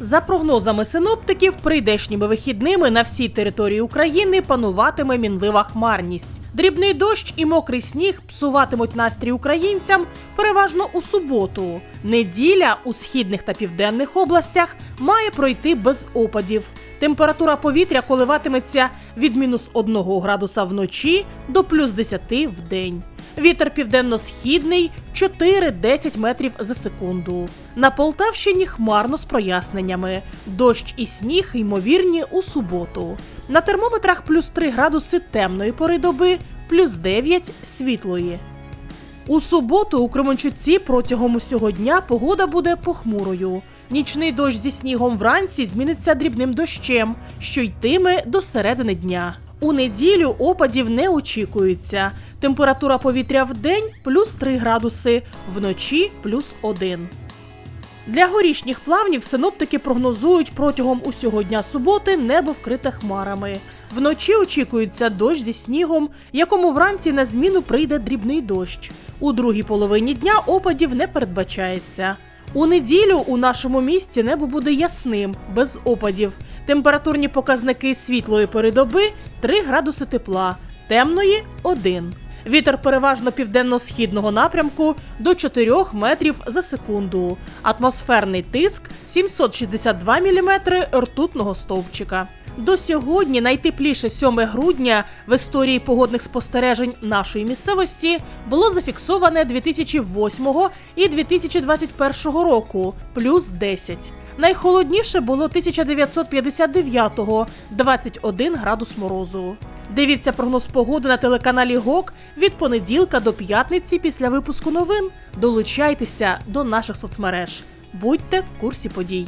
За прогнозами синоптиків, прийдешніми вихідними на всій території України пануватиме мінлива хмарність. Дрібний дощ і мокрий сніг псуватимуть настрій українцям переважно у суботу. Неділя у східних та південних областях має пройти без опадів. Температура повітря коливатиметься від мінус 1 градуса вночі до плюс 10 в день. Вітер південно-східний 4-10 метрів за секунду. На Полтавщині хмарно з проясненнями. Дощ і сніг ймовірні у суботу. На термометрах плюс 3 градуси темної пори доби, плюс 9 світлої. У суботу у Кременчуці протягом усього дня погода буде похмурою. Нічний дощ зі снігом вранці зміниться дрібним дощем, що йтиме до середини дня. У неділю опадів не очікується. Температура повітря в день плюс 3 градуси, вночі плюс 1. Для горішніх плавнів синоптики прогнозують протягом усього дня суботи небо вкрите хмарами. Вночі очікується дощ зі снігом, якому вранці на зміну прийде дрібний дощ. У другій половині дня опадів не передбачається. У неділю у нашому місті небо буде ясним, без опадів. Температурні показники світлої передоби 3 градуси тепла, темної 1. Вітер переважно південно-східного напрямку до 4 метрів за секунду. Атмосферний тиск 762 мм ртутного стовпчика. До сьогодні найтепліше 7 грудня в історії погодних спостережень нашої місцевості було зафіксоване 2008 і 2021 року плюс 10. Найхолодніше було 1959-го – 21 градус морозу. Дивіться прогноз погоди на телеканалі ГОК від понеділка до п'ятниці після випуску новин. Долучайтеся до наших соцмереж. Будьте в курсі подій.